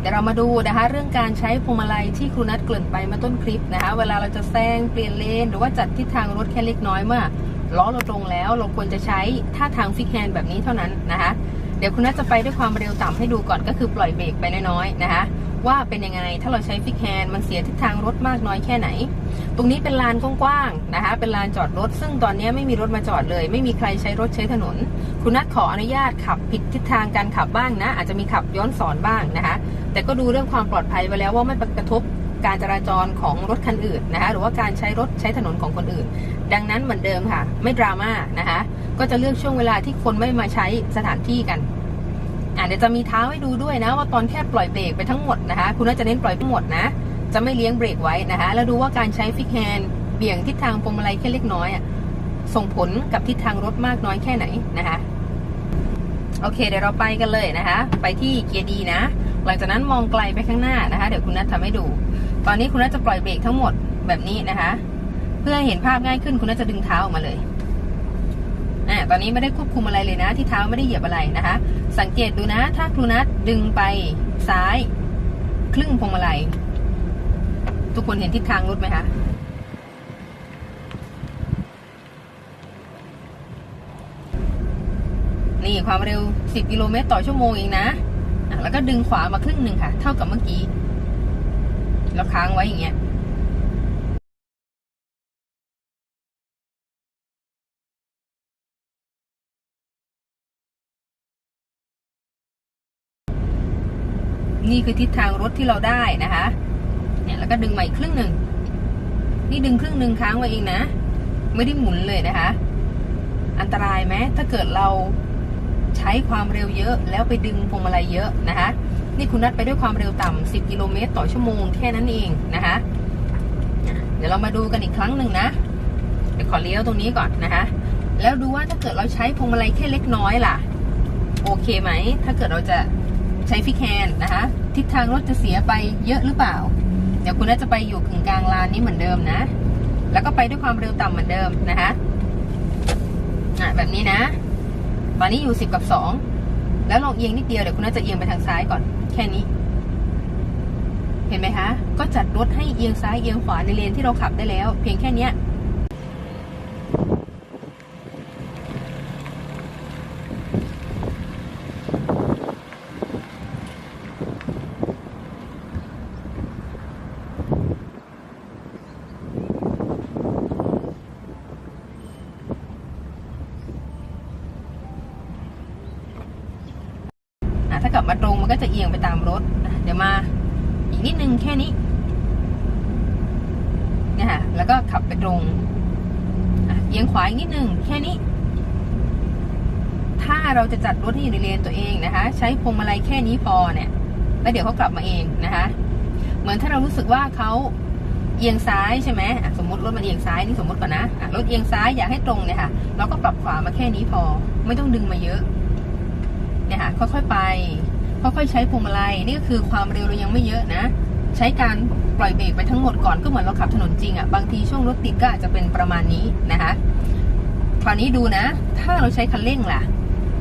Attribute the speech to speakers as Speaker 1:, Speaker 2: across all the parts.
Speaker 1: เดี๋ยวเรามาดูนะคะ เรื่องการใช้พวงมาลัยที่ครูนัทเกริ่นไปมาต้นคลิปนะคะ เวลาเราจะแซงเปลี่ยนเลน หรือว่าจัดทิศทางรถแค่เล็กน้อยเมื่อล้อเราตรงแล้ว เราควรจะใช้ท่าทางฟิกแฮนด์แบบนี้เท่านั้นนะคะ เดี๋ยวคุณนัทจะไปด้วยความเร็วต่ำให้ดูก่อนก็คือปล่อยเบรกไปน้อยๆนะคะ ว่าเป็นยังไงถ้าเราใช้ฟิกแฮนด์มันเสียทิศทางรถมากน้อยแค่ไหน ตรงนี้เป็นลานกว้างๆนะคะ เป็นลานจอดรถ ซึ่งตอนนี้ไม่มีรถมาจอดเลย ไม่มีใครใช้รถใช้ถนน คุณนัทขออนุญาตขับผิดทิศทางการขับบ้างนะ อาจจะมีขับย้อนสอนบ้างนะคะ แต่ก็ดูเรื่องความปลอดภัยไปแล้วว่าไม่กระทบการจราจรของรถคันอื่นนะคะหรือว่าการใช้รถใช้ถนนของคนอื่น ดังนั้นเหมือนเดิมค่ะ ไม่ดราม่านะคะก็จะเลือกช่วงเวลาที่คนไม่มาใช้สถานที่กันอะเดี๋ยวจะมีเท้าให้ดูด้วยนะว่าตอนแค่ปล่อยเบรกไปทั้งหมดนะคะ คุณน่าจะเน้นปล่อยทั้งหมดนะ จะไม่เลี้ยงเบรกไว้นะคะ แล้วดูว่าการใช้ฟิกแฮนด์เบี่ยงทิศทางพวงมาลัยแค่เล็กน้อยอะส่งผลกับทิศทางรถมากน้อยแค่ไหนนะคะ โอเค เดี๋ยวเราไปกันเลยนะคะ ไปที่เกียร์ดีนะ หลังจากนั้นมองไกลไปข้างหน้านะคะ เดี๋ยวคุณนัททำให้ดู ตอนนี้คุณนัทจะปล่อยเบรกทั้งหมดแบบนี้นะคะ เพื่อเห็นภาพง่ายขึ้นคุณนัทจะดึงเท้าออกมาเลยอ่าตอนนี้ไม่ได้ควบคุมอะไรเลยนะ ที่เท้าไม่ได้เหยียบอะไรนะคะ สังเกตดูนะ ถ้าครูนัทดึงไปซ้าย ครึ่งพวงมาลัย ทุกคนเห็นทิศทางรถไหมคะ นี่ความเร็ว 10 กิโลเมตรต่อชั่วโมงเองนะอะแล้วก็ดึงขวามาครึ่งหนึ่งค่ะ เท่ากับเมื่อกี้แล้วค้างไว้อย่างเงี้ยนี่คือทิศทางรถที่เราได้นะคะ เนี่ยแล้วก็ดึงมาอีกครึ่งหนึ่ง นี่ดึงครึ่งหนึ่งค้างไว้เองนะ ไม่ได้หมุนเลยนะคะ อันตรายไหมถ้าเกิดเรา ใช้ความเร็วเยอะแล้วไปดึงพวงมาลัยเยอะนะคะ นี่คุณนัดไปด้วยความเร็วต่ำ 10 กิโลเมตรต่อชั่วโมงแค่นั้นเองนะคะ เดี๋ยวเรามาดูกันอีกครั้งหนึ่งนะ เดี๋ยวขอเลี้ยวตรงนี้ก่อนนะคะ แล้วดูว่าถ้าเกิดเราใช้พวงมาลัยแค่เล็กน้อยล่ะ โอเคไหม ถ้าเกิดเราจะใช้ฟิกแฮนนะคะ ทิศทางรถจะเสียไปเยอะหรือเปล่า เดี๋ยวคุณน่าจะไปอยู่กึ่งกลางลานนี้เหมือนเดิมนะ แล้วก็ไปด้วยความเร็วต่ำเหมือนเดิมนะคะอะแบบนี้นะ ตอนนี้อยู่สิบกับสองแล้วลองเอียงนิดเดียวเดี๋ยวคุณน่าจะเอียงไปทางซ้ายก่อน แค่นี้ เห็นไหมคะ ก็จัดรถให้เอียงซ้ายเอียงขวาในเลนที่เราขับได้แล้ว เพียงแค่เนี้ย อะถ้ากลับมาตรงมันก็จะเอียงไปตามรถ เดี๋ยวมาอีกนิดนึงแค่นี้เนี่ยค่ะแล้วก็ขับไปตรงเอียงขวาอีกนิดนึงแค่นี้ ถ้าเราจะจัดรถให้อยู่ในเลนตัวเองนะคะ ใช้พวงมาลัยแค่นี้พอเนี่ย แล้วเดี๋ยวเขากลับมาเองนะคะ เหมือนถ้าเรารู้สึกว่าเขาเอียงซ้ายใช่ไหมสมมติรถมันเอียงซ้ายนี่สมมติก่อนนะอะรถเอียงซ้ายอยากให้ตรงเนี่ยค่ะ เราก็ปรับขวามาแค่นี้พอ ไม่ต้องดึงมาเยอะ เนี่ยค่ะ ค่อยๆไป ค่อยๆใช้พวงมาลัยนี่ก็คือความเร็วเรายังไม่เยอะนะ ใช้การปล่อยเบรกไปทั้งหมดก่อนก็เหมือนเราขับถนนจริงอะ่ะบางทีช่วงรถติดก็อาจจะเป็นประมาณนี้นะคะคราวนี้ดูนะ ถ้าเราใช้คันเร่งล่ะ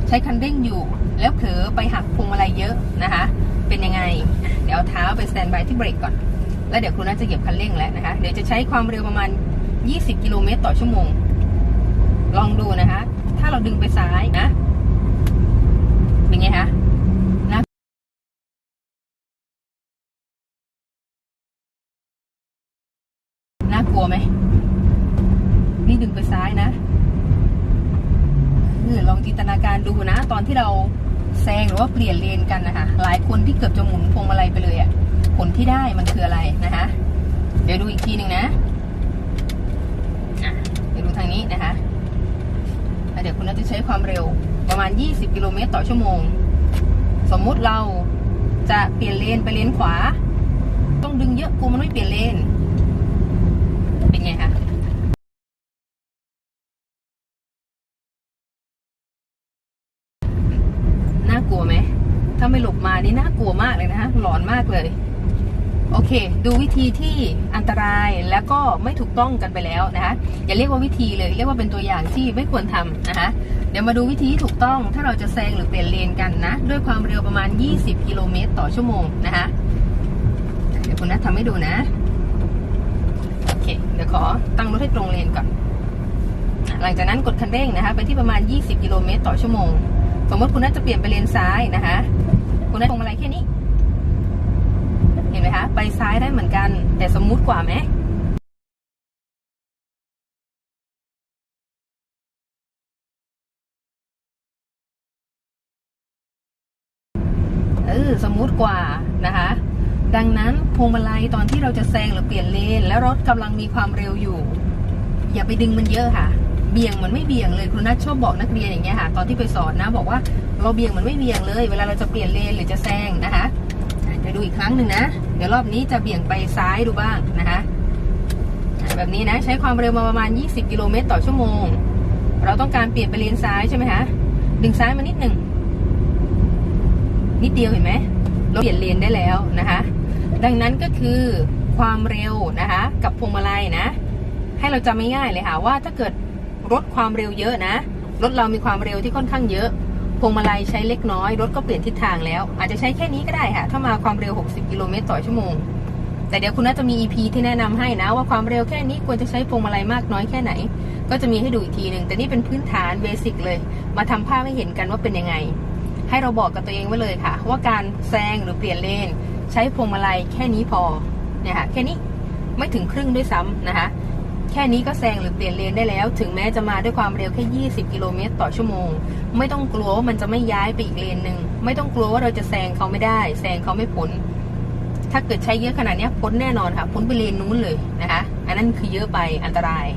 Speaker 1: ใช้คันเร่งอยู่แล้วเผลอไปหักพวงมาลัยเยอะนะคะ เป็นยังไง เดี๋ยวเท้าไปสแตนบายที่เบรกก่อน แล้วเดี๋ยวคุณน่าจะเหยียบคันเร่งแล้วนะคะ เดี๋ยวจะใช้ความเร็วประมาณ 20 กิโลเมตรต่อชั่วโมง ลองดูนะคะ ถ้าเราดึงไปซ้ายนะ เป็นไงคะ ลัวไหม นี่ดึงไปซ้ายนะเออลองจินตนาการดูนะ ตอนที่เราแซงหรือว่าเปลี่ยนเลนกันนะคะ หลายคนที่เกือบจะหมุนพวงมาลัยไปเลยอะ่ะ ผลที่ได้มันคืออะไรนะคะ เดี๋ยวดูอีกทีหนึ่งนะะเดี๋ยวดูทางนี้นะคะ เดี๋ยวคุณน่าจะใช้ความเร็วประมาณ 20 กิโลเมตรต่อชั่วโมง สมมุติเราจะเปลี่ยนเลนไปเลนขวา ต้องดึงเยอะกลัวมันไม่เปลี่ยนเลน ไงคะน่ากลัวไหม ถ้าไม่หลบมานี่น่ากลัวมากเลยนะคะหลอนมากเลย โอเค ดูวิธีที่อันตรายแล้วก็ไม่ถูกต้องกันไปแล้วนะคะอย่าเรียกว่าวิธีเลย เรียกว่าเป็นตัวอย่างที่ไม่ควรทำนะคะเดี๋ยวมาดูวิธีที่ถูกต้องถ้าเราจะแซงหรือเปลี่ยนเลนกันนะ ด้วยความเร็วประมาณ 20 กิโลเมตรต่อชั่วโมงนะคะเดี๋ยวคุณนัททำให้ดูนะ ขอตั้งรถให้ตรงเลนก่อน หลังจากนั้นกดคันเร่งนะคะ ไปที่ประมาณ 20 กิโลเมตรต่อชั่วโมง สมมติคุณนัทจะเปลี่ยนไปเลนซ้ายนะคะ คุณนัทพวงมาลัยแค่นี้ เห็นไหมคะ ไปซ้ายได้เหมือนกัน แต่สมมุติกว่าไหมเออสมมุติกว่า ดังนั้นพวงมาลัยตอนที่เราจะแซงหรือเปลี่ยนเลน แล้วรถกำลังมีความเร็วอยู่ อย่าไปดึงมันเยอะค่ะ เบี่ยงมือนไม่เบี่ยงเลยคุณนัทชอบบอกนักเรียนอย่างเงี้ยค่ะ ตอนที่ไปสอนนะ บอกว่าเราเบี่ยงมือนไม่เบี่ยงเลย เวลาเราจะเปลี่ยนเลนหรือจะแซงนะคะอะเดี๋ยวดูอีกครั้งหนึ่งนะ เดี๋ยวรอบนี้จะเบี่ยงไปซ้ายดูบ้างนะคะอะแบบนี้นะใช้ความเร็วมาประมาณ 20 กิโลเมตรต่อชั่วโมง เราต้องการเปลี่ยนไปเลนซ้ายใช่ไหมคะดึงซ้ายมานิดหนึ่งนิดเดียวเห็นไหมเราเปลี่ยนเลนได้แล้วนะคะ ดังนั้นก็คือความเร็วนะคะ กับพวงมาลัยนะ ให้เราจำง่ายๆเลยค่ะว่าถ้าเกิดรถความเร็วเยอะนะรถเรามีความเร็วที่ค่อนข้างเยอะพวงมาลัยใช้เล็กน้อยรถก็เปลี่ยนทิศทางแล้ว อาจจะใช้แค่นี้ก็ได้ค่ะ ถ้ามาความเร็ว 60 กิโลเมตรต่อชั่วโมง แต่เดี๋ยวคุณน่าจะมี EP ที่แนะนำให้นะ ว่าความเร็วแค่นี้ควรจะใช้พวงมาลัยมากน้อยแค่ไหน ก็จะมีให้ดูอีกทีหนึ่งแต่นี่เป็นพื้นฐานเบสิกเลย มาทำภาพให้เห็นกันว่าเป็นยังไง ให้เราบอกกับตัวเองไว้เลยค่ะ ว่าการแซงหรือเปลี่ยนเลน ใช้พวงมาลัยแค่นี้พอเนี่ยค่ะแค่นี้ไม่ถึงครึ่งด้วยซ้ำนะคะ แค่นี้ก็แซงหรือเปลี่ยนเลนได้แล้ว ถึงแม้จะมาด้วยความเร็วแค่ 20 กิโลเมตรต่อชั่วโมง ไม่ต้องกลัวว่ามันจะไม่ย้ายไปอีกเลนหนึ่งไม่ต้องกลัวว่าเราจะแซงเขาไม่ได้แซงเขาไม่พ้นถ้าเกิดใช้เยอะขนาดนี้พ้นแน่นอนค่ะพ้นไปเลนนู้นเลยนะคะ อันนั้นคือเยอะไปอันตราย